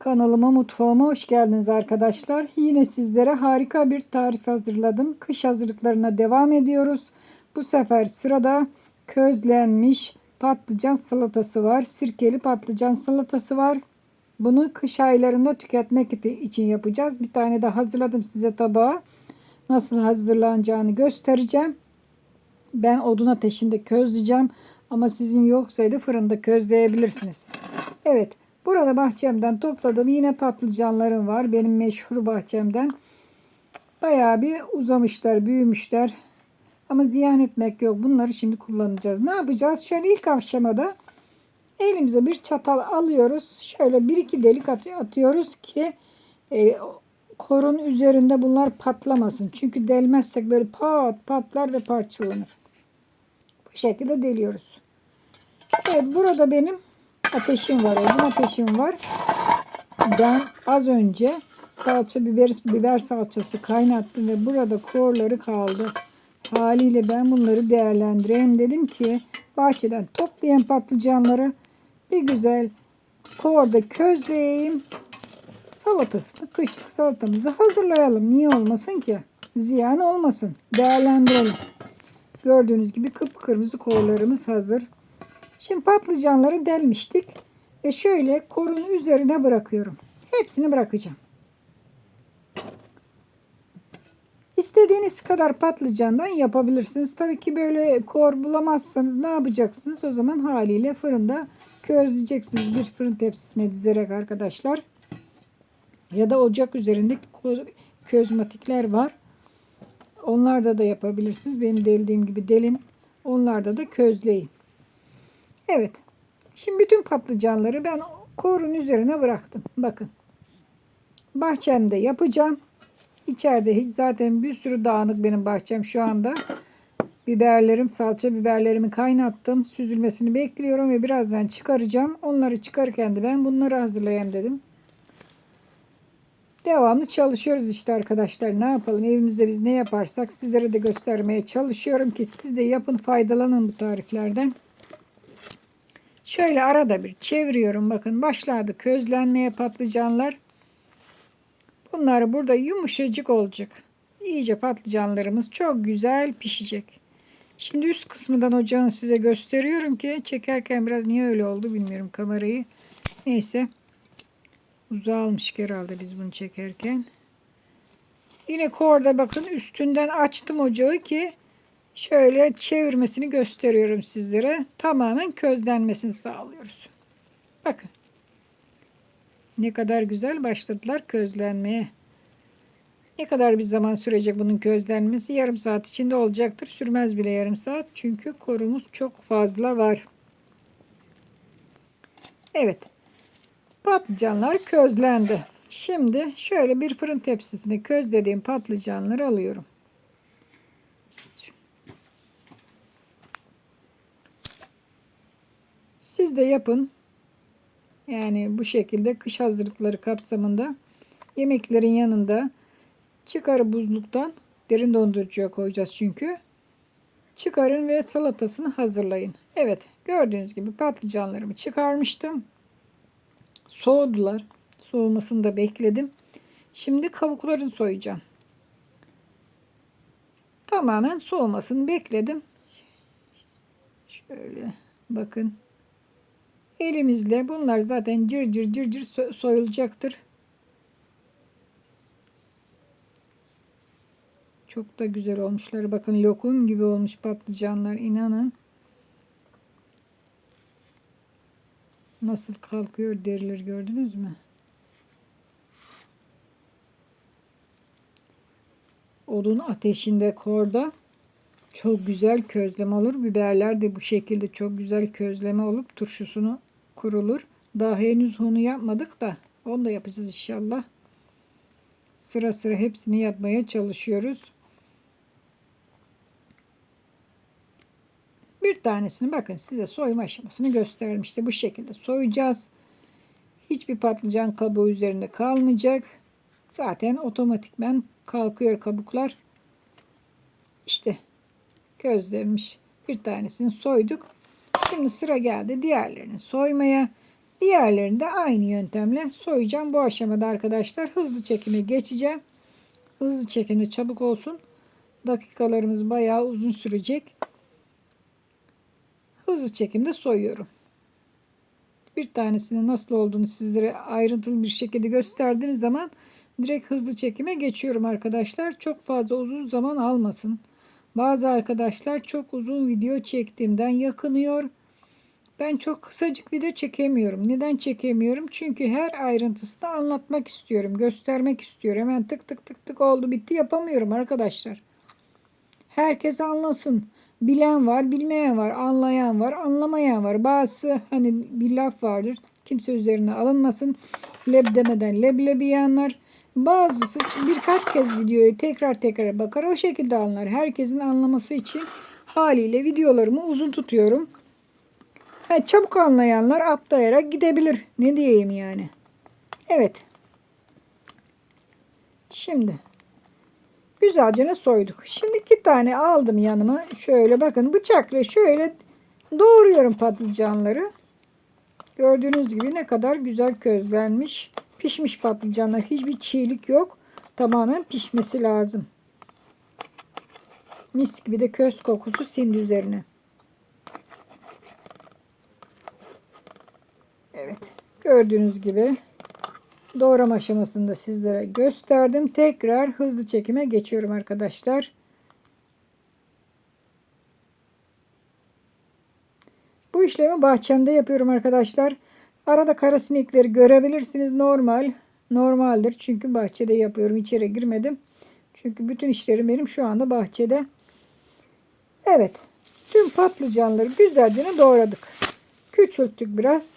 Kanalıma mutfağıma hoş geldiniz arkadaşlar. Yine sizlere harika bir tarif hazırladım. Kış hazırlıklarına devam ediyoruz. Bu sefer sırada közlenmiş patlıcan salatası var. Sirkeli patlıcan salatası var. Bunu kış aylarında tüketmek için yapacağız. Bir tane de hazırladım size tabağa. Nasıl hazırlanacağını göstereceğim. Ben odun ateşinde közleyeceğim. Ama sizin yoksaydı fırında közleyebilirsiniz. Evet. Burada bahçemden topladım. Yine patlıcanlarım var. Benim meşhur bahçemden. Bayağı bir uzamışlar, büyümüşler. Ama ziyan etmek yok. Bunları şimdi kullanacağız. Ne yapacağız? Şöyle ilk aşamada elimize bir çatal alıyoruz. Şöyle bir iki delik atıyoruz ki e, korun üzerinde bunlar patlamasın. Çünkü delmezsek böyle pat patlar ve parçalanır. Bu şekilde deliyoruz. Evet burada benim ateşim var. Odun ateşim var. Ben az önce salça biber, biber salçası kaynattım ve burada korları kaldı. Haliyle ben bunları değerlendireyim dedim ki bahçeden toplayan patlıcanları bir güzel korda közleyeyim. Salatasını, kışlık salatamızı hazırlayalım. Niye olmasın ki? Ziyan olmasın. Değerlendirelim. Gördüğünüz gibi kıpkırmızı korlarımız hazır. Şimdi patlıcanları delmiştik. Ve şöyle korun üzerine bırakıyorum. Hepsini bırakacağım. İstediğiniz kadar patlıcandan yapabilirsiniz. Tabii ki böyle kor bulamazsanız ne yapacaksınız? O zaman haliyle fırında közleyeceksiniz. Bir fırın tepsisine dizerek arkadaşlar. Ya da ocak üzerinde közmatikler var. Onlarda da yapabilirsiniz. Benim deldiğim gibi delin. Onlarda da közleyin. Evet. Şimdi bütün patlıcanları ben korun üzerine bıraktım. Bakın. Bahçemde yapacağım. İçeride hiç zaten bir sürü dağınık benim bahçem şu anda. Biberlerim, salça biberlerimi kaynattım. Süzülmesini bekliyorum ve birazdan çıkaracağım. Onları çıkarırken de ben bunları hazırlayayım dedim. Devamlı çalışıyoruz işte arkadaşlar. Ne yapalım? Evimizde biz ne yaparsak sizlere de göstermeye çalışıyorum ki siz de yapın, faydalanın bu tariflerden. Şöyle arada bir çeviriyorum. Bakın başladı közlenmeye patlıcanlar. Bunlar burada yumuşacık olacak. İyice patlıcanlarımız çok güzel pişecek. Şimdi üst kısmından ocağını size gösteriyorum ki çekerken biraz niye öyle oldu bilmiyorum kamerayı. Neyse. Uzağa almışık herhalde biz bunu çekerken. Yine korda bakın üstünden açtım ocağı ki şöyle çevirmesini gösteriyorum sizlere. Tamamen közlenmesini sağlıyoruz. Bakın. Ne kadar güzel başladılar közlenmeye. Ne kadar bir zaman sürecek bunun közlenmesi? Yarım saat içinde olacaktır. Sürmez bile yarım saat. Çünkü korumuz çok fazla var. Evet. Patlıcanlar közlendi. Şimdi şöyle bir fırın tepsisine közlediğim patlıcanları alıyorum. Siz de yapın. Yani bu şekilde kış hazırlıkları kapsamında yemeklerin yanında çıkarı buzluktan derin dondurucuya koyacağız çünkü. Çıkarın ve salatasını hazırlayın. Evet gördüğünüz gibi patlıcanlarımı çıkarmıştım. Soğudular. Soğumasını da bekledim. Şimdi kabuklarını soyacağım. Tamamen soğumasını bekledim. Şöyle bakın. Elimizle bunlar zaten cır cır cır cır soyulacaktır. Çok da güzel olmuşlar. Bakın lokum gibi olmuş patlıcanlar inanın. Nasıl kalkıyor derileri gördünüz mü? Odun ateşinde korda çok güzel közleme olur. Biberler de bu şekilde çok güzel közleme olup turşusunu kurulur. Daha henüz onu yapmadık da onu da yapacağız inşallah. Sıra sıra hepsini yapmaya çalışıyoruz. Bir tanesini bakın size soyma aşamasını göstermişti. İşte bu şekilde soyacağız. Hiçbir patlıcan kabuğu üzerinde kalmayacak. Zaten otomatikmen kalkıyor kabuklar. İşte közlemiş bir tanesini soyduk. Şimdi sıra geldi diğerlerini soymaya. Diğerlerini de aynı yöntemle soyacağım. Bu aşamada arkadaşlar hızlı çekime geçeceğim. Hızlı çekimde çabuk olsun. Dakikalarımız bayağı uzun sürecek. Hızlı çekimde soyuyorum. Bir tanesinin nasıl olduğunu sizlere ayrıntılı bir şekilde gösterdiğim zaman direkt hızlı çekime geçiyorum arkadaşlar. Çok fazla uzun zaman almasın. Bazı arkadaşlar çok uzun video çektiğimden yakınıyor. Ben çok kısacık video çekemiyorum. Neden çekemiyorum? Çünkü her ayrıntısını anlatmak istiyorum, göstermek istiyorum. Hemen tık tık tık tık oldu bitti yapamıyorum arkadaşlar. Herkes anlasın. Bilen var, bilmeyen var, anlayan var, anlamayan var. Bazısı hani bir laf vardır. Kimse üzerine alınmasın. Leb demeden leblebi yiyenler. Bazısı birkaç kez videoyu tekrar tekrar bakar. O şekilde anlar. Herkesin anlaması için haliyle videolarımı uzun tutuyorum. Ha, çabuk anlayanlar atlayarak gidebilir. Ne diyeyim yani. Evet. Şimdi güzelce soyduk. Şimdi iki tane aldım yanıma. Şöyle bakın bıçakla şöyle doğruyorum patlıcanları. Gördüğünüz gibi ne kadar güzel közlenmiş. Pişmiş patlıcanlar. Hiçbir çiğlik yok. Tamamen pişmesi lazım. Mis gibi de köz kokusu sindi üzerine. Evet. Gördüğünüz gibi doğrama aşamasında sizlere gösterdim. Tekrar hızlı çekime geçiyorum arkadaşlar. Bu işlemi bahçemde yapıyorum arkadaşlar. Arada kara sinekleri görebilirsiniz. Normal. Normaldir. Çünkü bahçede yapıyorum. İçeri girmedim. Çünkü bütün işlerim benim şu anda bahçede. Evet. Tüm patlıcanları güzelce doğradık. Küçülttük biraz.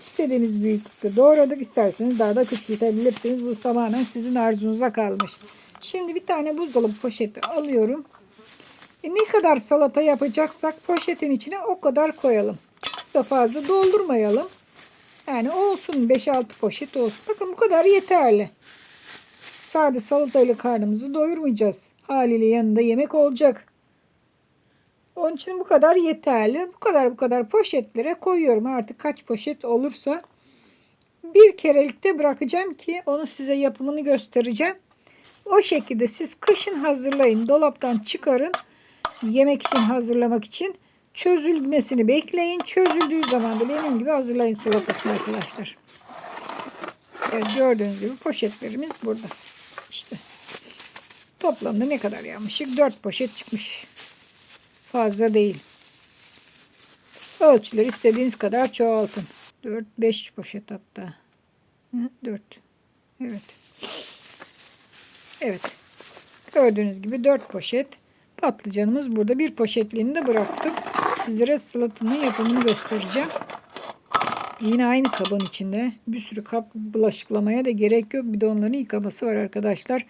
İstediğiniz büyüklükte doğradık. İsterseniz daha da küçültebilirsiniz. Bu tamamen sizin arzunuza kalmış. Şimdi bir tane buzdolabı poşeti alıyorum. E ne kadar salata yapacaksak poşetin içine o kadar koyalım. Çok da fazla doldurmayalım. Yani olsun 5-6 poşet olsun. Bakın bu kadar yeterli. Sade salatayla karnımızı doyurmayacağız. Haliyle yanında yemek olacak. Onun için bu kadar yeterli. Bu kadar bu kadar poşetlere koyuyorum. Artık kaç poşet olursa bir kerelikte bırakacağım ki onu size yapımını göstereceğim. O şekilde siz kışın hazırlayın. Dolaptan çıkarın. Yemek için hazırlamak için çözülmesini bekleyin. Çözüldüğü zaman da benim gibi hazırlayın salatasını arkadaşlar. Evet gördüğünüz gibi poşetlerimiz burada. İşte toplamda ne kadar yapmışık? 4 poşet çıkmış. Fazla değil. Ölçüleri istediğiniz kadar çoğaltın. 4-5 poşet hatta. 4. Evet. Evet. Gördüğünüz gibi 4 poşet patlıcanımız burada. Bir poşetliğini de bıraktım. Sizlere salatanın yapımını göstereceğim. Yine aynı kabın içinde. Bir sürü kap bulaşıklamaya da gerek yok. Bir de onların yıkaması var arkadaşlar.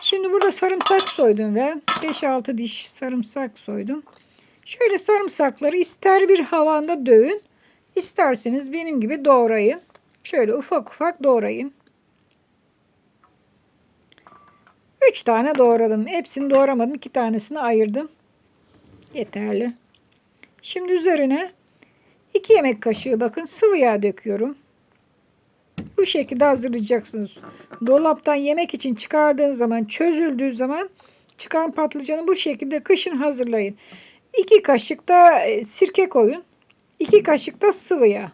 Şimdi burada sarımsak soydum ve 5-6 diş sarımsak soydum. Şöyle sarımsakları ister bir havanda dövün, isterseniz benim gibi doğrayın. Şöyle ufak ufak doğrayın. 3 tane doğradım. Hepsini doğramadım. 2 tanesini ayırdım. Yeterli. Şimdi üzerine 2 yemek kaşığı bakın sıvı yağ döküyorum. Bu şekilde hazırlayacaksınız. Dolaptan yemek için çıkardığın zaman çözüldüğü zaman çıkan patlıcanı bu şekilde kışın hazırlayın. 2 kaşık da e, sirke koyun. 2 kaşık da sıvı yağ.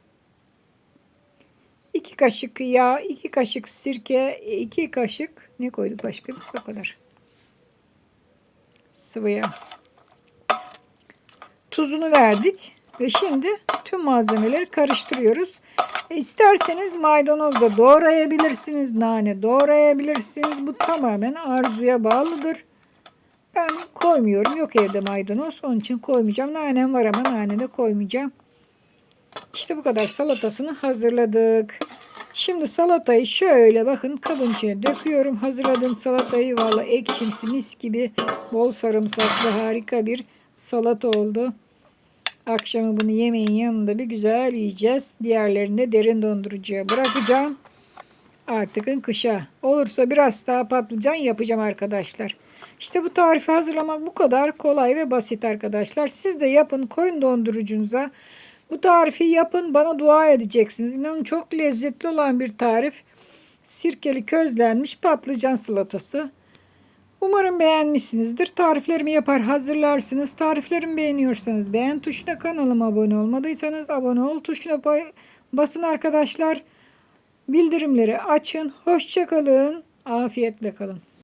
2 kaşık yağ, 2 kaşık sirke, 2 kaşık ne koyduk başka bir o kadar. Sıvı yağ. Tuzunu verdik ve şimdi tüm malzemeleri karıştırıyoruz. İsterseniz maydanoz da doğrayabilirsiniz, nane doğrayabilirsiniz. Bu tamamen arzuya bağlıdır. Ben koymuyorum. Yok evde maydanoz. Onun için koymayacağım. Nanem var ama nane de koymayacağım. İşte bu kadar salatasını hazırladık. Şimdi salatayı şöyle bakın kabın içine döküyorum. Hazırladığım salatayı valla ekşimsi mis gibi bol sarımsaklı harika bir salata oldu. Akşamı bunu yemeğin yanında bir güzel yiyeceğiz. Diğerlerini de derin dondurucuya bırakacağım. Artık kışa. Olursa biraz daha patlıcan yapacağım arkadaşlar. İşte bu tarifi hazırlamak bu kadar kolay ve basit arkadaşlar. Siz de yapın koyun dondurucunuza. Bu tarifi yapın bana dua edeceksiniz. İnanın çok lezzetli olan bir tarif. Sirkeli közlenmiş patlıcan salatası. Umarım beğenmişsinizdir. Tariflerimi yapar hazırlarsınız. Tariflerimi beğeniyorsanız beğen tuşuna kanalıma abone olmadıysanız abone ol tuşuna basın arkadaşlar. Bildirimleri açın. Hoşçakalın. Afiyetle kalın.